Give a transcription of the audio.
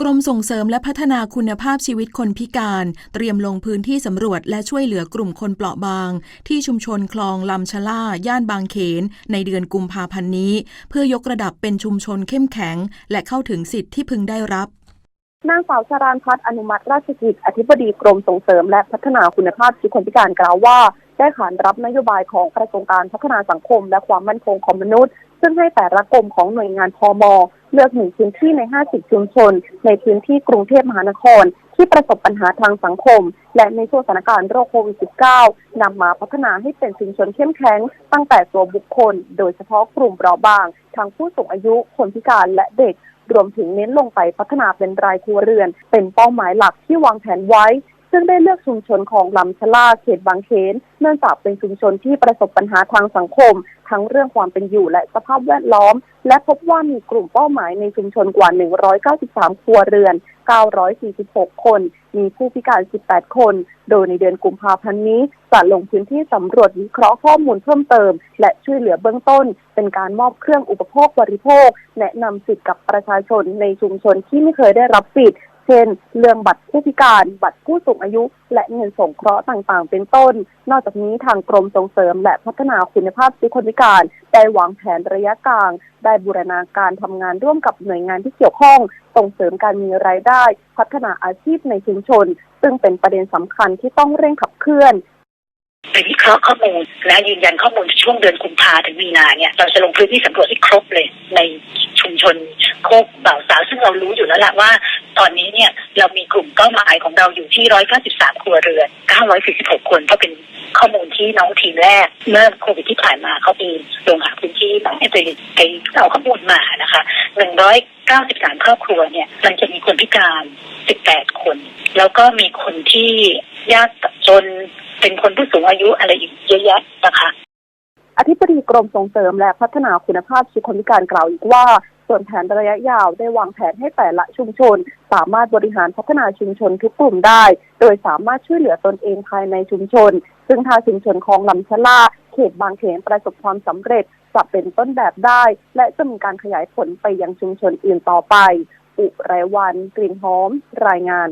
กรมส่งเสริมและพัฒนาคุณภาพชีวิตคนพิการ เตรียมลงพื้นที่สำรวจและช่วยเหลือกลุ่มคนเปราะบาง ที่ชุมชนคลองลำชะล่า ย่านบางเขน ในเดือนกุมภาพันธ์นี้ เพื่อยกระดับเป็นชุมชนเข้มแข็ง และเข้าถึงสิทธิ์ที่พึงได้รับนางสาวชรานพัฒน์อนุมัติราชกิจ อธิบดีกรมส่งเสริม และพัฒนาคุณภาพชีวิตคนพิการกล่าวว่า ได้ขานรับนโยบายของกระทรวงการพัฒนาสังคม และความมั่นคงของมนุษย์ ซึ่งให้แต่ละกรมของหน่วยงานพมเลือกหนึ่งพื้นที่ใน 50 ชุมชน ในพื้นที่กรุงเทพมหานคร ที่ประสบปัญหาทางสังคม และในช่วงสถานการณ์โรคโควิด -19 นำมาพัฒนาให้เป็นชุมชนเข้มแข็ง ตั้งแต่ตัวบุคคล โดยเฉพาะกลุ่มเปราะบาง ทั้งผู้สูงอายุ คนพิการและเด็ก รวมถึงเน้นลงไปพัฒนาเป็นรายครัวเรือน เป็นเป้าหมายหลักที่วางแผนไว้ ซึ่งได้เลือกชุมชนของลำชะลาเขตบางเขนเนื่องจากเป็นชุมชนที่ประสบปัญหาทางสังคม ทั้งเรื่องความเป็นอยู่และสภาพแวดล้อม และพบว่ามีกลุ่มเป้าหมายในชุมชนกว่า 193 ครัวเรือน 946 คน มีผู้พิการ 18 คน โดยในเดือนกุมภาพันธ์นี้จะลงพื้นที่สำรวจวิเคราะห์ข้อมูลเพิ่มเติม และช่วยเหลือเบื้องต้น เป็นการมอบเครื่องอุปโภคบริโภค แนะนำสิทธิ์กับประชาชนในชุมชนที่ไม่เคยได้รับสิทธิ์ เช่น เรื่องบัตรผู้พิการ บัตรผู้สูงอายุ และเงินสงเคราะห์ต่างๆ เป็นต้น นอกจากนี้ทางกรมส่งเสริมและพัฒนาคุณภาพชีวิตคนพิการได้วางแผนระยะกลาง ได้บูรณาการทำงานร่วมกับหน่วยงานที่เกี่ยวข้อง ส่งเสริมการมีรายได้ พัฒนาอาชีพในชุมชน ซึ่งเป็นประเด็นสำคัญที่ต้องเร่งขับเคลื่อนไปวิเคราะห์ข้อมูลและยืนยันข้อมูลช่วงเดือนกุมภาถึงมีนาเนี่ยเราจะลงพื้นที่สำรวจให้ครบเลยในชุมชนโคกบ่าวสาวซึ่งเรารู้อยู่แล้วแหละว่า ตอนนี้เนี่ยเรามีกลุ่มเป้าหมายของเราอยู่ที่ 193 ครัวเรือน 946 คนก็เป็นข้อมูลที่น้องทีมแรกเมื่อโควิดที่ผ่านมาเขาไปลงหาพื้นที่มาให้ไปไปเอาข้อมูลมานะคะ 193 ครอบครัวเนี่ยมันจะมีคนพิการ 18 คน แล้วก็มีคนที่ยากจนเป็นคนผู้สูงอายุอะไรอีกเยอะแยะนะคะอธิบดีกรมส่งเสริมและพัฒนาคุณภาพชีวิตคนพิการกล่าวอีกว่า ส่วนแผนระยะยาวได้วางแผนให้แต่ละชุมชน สามารถบริหารพัฒนาชุมชนทุกกลุ่มได้ โดยสามารถช่วยเหลือตนเองภายในชุมชน ซึ่งทางชุมชนของลำชะลาเขตบางเขนประสบความสำเร็จจะเป็นต้นแบบได้ และจะมีการขยายผลไปยังชุมชนอื่นต่อไป อุไรวัน กลิ่นหอม รายงาน